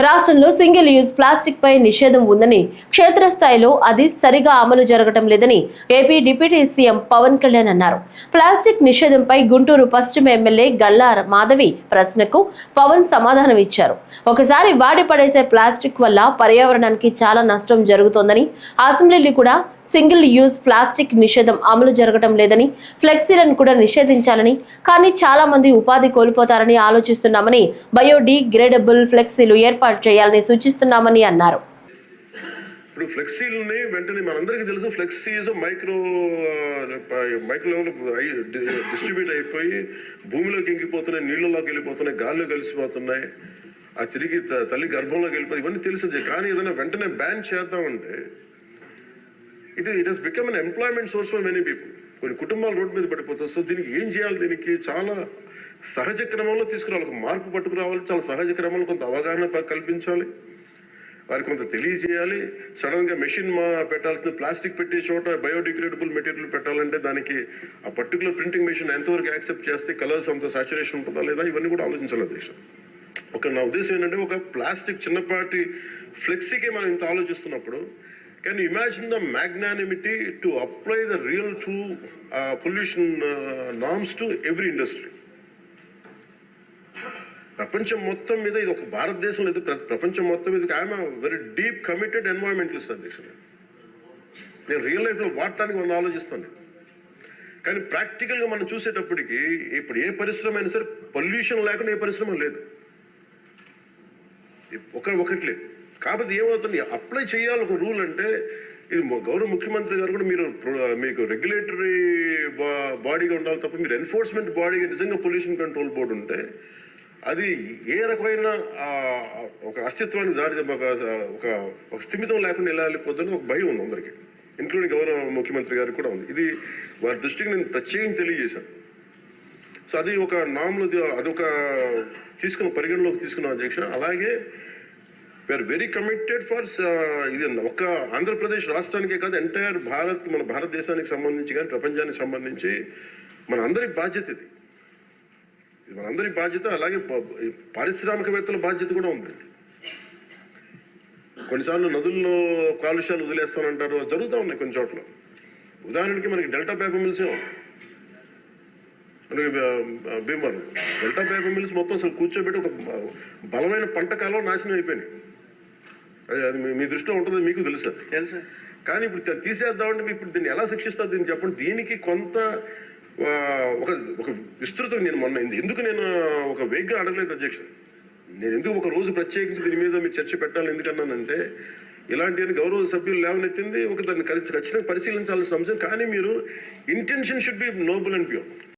రాష్ట్రంలో single use plastic పై నిషేధం ఉందని క్షేత్రస్థాయిలో అది సరిగా అమలు జరగటం లేదని AP deputy CM Pawan Kalyan అన్నారు. ప్లాస్టిక్ నిషేధంపై గుంటూరు పశ్చిమ ఎమ్మెల్యే గల్లా మాధవి ప్రశ్నకు పవన్ సమాధానం ఇచ్చారు. ఒకసారి వాడి పడేసే ప్లాస్టిక్ వల్ల పర్యావరణానికి చాలా నష్టం జరుగుతోందని అసెంబ్లీలో కూడా సింగిల్ యూజ్ ప్లాస్టిక్ నిషేధం అమలు జరగటం లేదని ఫ్లెక్సీలను కూడా నిషేధించాలని కానీ చాలా మంది ఉపాధి కోల్పోతారని ఆలోచిస్తున్నామని బయోడీగ్రేడబుల్ ఫ్లెక్సీలు ఏర్పాటు చేయాలని సూచిస్తున్నామని అన్నారు. ఇప్పుడు ఫ్లెక్సీలని వెంటనే మనందరికీ తెలుసు flexis micro micro level distribute అయిపోయి భూమిలోకి ఇంగిపోతున్నాయి నీళ్ళలోకి వెళ్ళిపోతున్నాయి గాల్లో కలిసిపోతున్నాయి ఆ తిరిగి తల్లి గర్భంలోకి వెళ్ళిపోయి ఇవన్నీ తెలిసింది కానీ ఏదైనా వెంటనే బ్యాన్ చేద్దామంటే it it has become an employment source for many people కొన్ని కుటుంబాలు రోడ్డు మీద పడిపోతాయి. సో దీనికి ఏం చేయాలి? దీనికి చాలా సహజ క్రమంలో తీసుకురావాలి. ఒక మార్పు పట్టుకురావాలి. చాలా సహజ క్రమంలో కొంత అవగాహన కల్పించాలి. వారికి కొంత తెలియజేయాలి. సడన్గా మెషిన్ మా పెట్టాల్సిన ప్లాస్టిక్ పెట్టే చోట బయోడిగ్రేడబుల్ మెటీరియల్ పెట్టాలంటే దానికి ఆ పర్టికులర్ ప్రింటింగ్ మెషిన్ ఎంతవరకు యాక్సెప్ట్ చేస్తే కలర్స్ అంత సాచురేషన్ ఉంటుందా లేదా? ఇవన్నీ కూడా ఆలోచించాలి దేశం ఒక నా ఉద్దేశం ఏంటంటే ఒక ప్లాస్టిక్ చిన్నపాటి ఫ్లెక్సీకే మనం ఇంత ఆలోచిస్తున్నప్పుడు can imagine the apply to apply the real true pollution norms to every industry ప్రపంచం మొత్తం మీద ఇది ఒక భారతదేశం లేదు. ప్ర- ప్రపంచం మొత్తం మీద I'm very deep committed environmentalist అధ్యక్షుడు నేను రియల్ లైఫ్లో వాడటానికి మనం ఆలోచిస్తాను కానీ ప్రాక్టికల్గా మనం చూసేటప్పటికి ఇప్పుడు ఏ పరిశ్రమ అయినా సరే పొల్యూషన్ లేకుండా ఏ పరిశ్రమ లేదు. ఒక ఒకటి లేదు. కాబట్టి ఏమవుతుంది? అప్లై చేయాలి ఒక రూల్ అంటే ఇది గౌరవ ముఖ్యమంత్రి గారు కూడా మీరు మీకు రెగ్యులేటరీ బాడీగా ఉండాలి తప్ప మీరు ఎన్ఫోర్స్మెంట్ బాడీగా నిజంగా పొల్యూషన్ కంట్రోల్ బోర్డు ఉంటే అది ఏ రకమైన ఒక అస్తిత్వానికి దారి ఒక ఒక స్థిమితం లేకుండా ఎలా ఒక భయం ఉంది అందరికీ ఇంక్లూడింగ్ గౌరవ ముఖ్యమంత్రి గారికి కూడా ఉంది. ఇది వారి దృష్టికి నేను ప్రత్యేకంగా తెలియజేశాను. సో అది ఒక నామ్లో అదొక తీసుకున్న పరిగణలోకి తీసుకున్న అధ్యక్ష. అలాగే వీఆర్ వెరీ కమిటెడ్ ఫర్ ఇది ఒక ఆంధ్రప్రదేశ్ రాష్ట్రానికే కాదు ఎంటైర్ భారత్ మన భారతదేశానికి సంబంధించి కానీ ప్రపంచానికి సంబంధించి మన అందరి బాధ్యత ఇది. ఇది బాధ్యత అలాగే పారిశ్రామికవేత్తల బాధ్యత కూడా ఉంది. కొన్నిసార్లు నదుల్లో కాలుష్యాలు వదిలేస్తానంటారు జరుగుతూ ఉన్నాయి కొన్ని చోట్ల. ఉదాహరణకి మనకి డెల్టా పేపర్ మిల్సే ఉంది మనకి భీమవరం. డెల్టా పేపర్ మిల్స్ మొత్తం అసలు కూర్చోబెట్టి ఒక బలమైన పంట కాలం నాశనం అయిపోయినాయి. అది అది మీ- మీ దృష్టిలో ఉంటుంది మీకు తెలుసు. కానీ ఇప్పుడు తీసేద్దామంటే మీరు ఇప్పుడు దీన్ని ఎలా శిక్షిస్తారు దీన్ని చెప్పండి. దీనికి కొంత ఒక ఒక విస్తృతం నేను మొన్న ఎందుకు నేను ఒక వేగ్గా అడగలేదు అధ్యక్ష? నేను ఎందుకు ఒక రోజు ప్రత్యేకించి దీని మీద మీరు చర్చ పెట్టాలి ఎందుకన్నానంటే ఇలాంటి గౌరవ సభ్యులు లేవనెత్తింది ఒక దాన్ని ఖచ్చితంగా పరిశీలించాల్సిన అంశం. కానీ మీరు intention should be noble and pure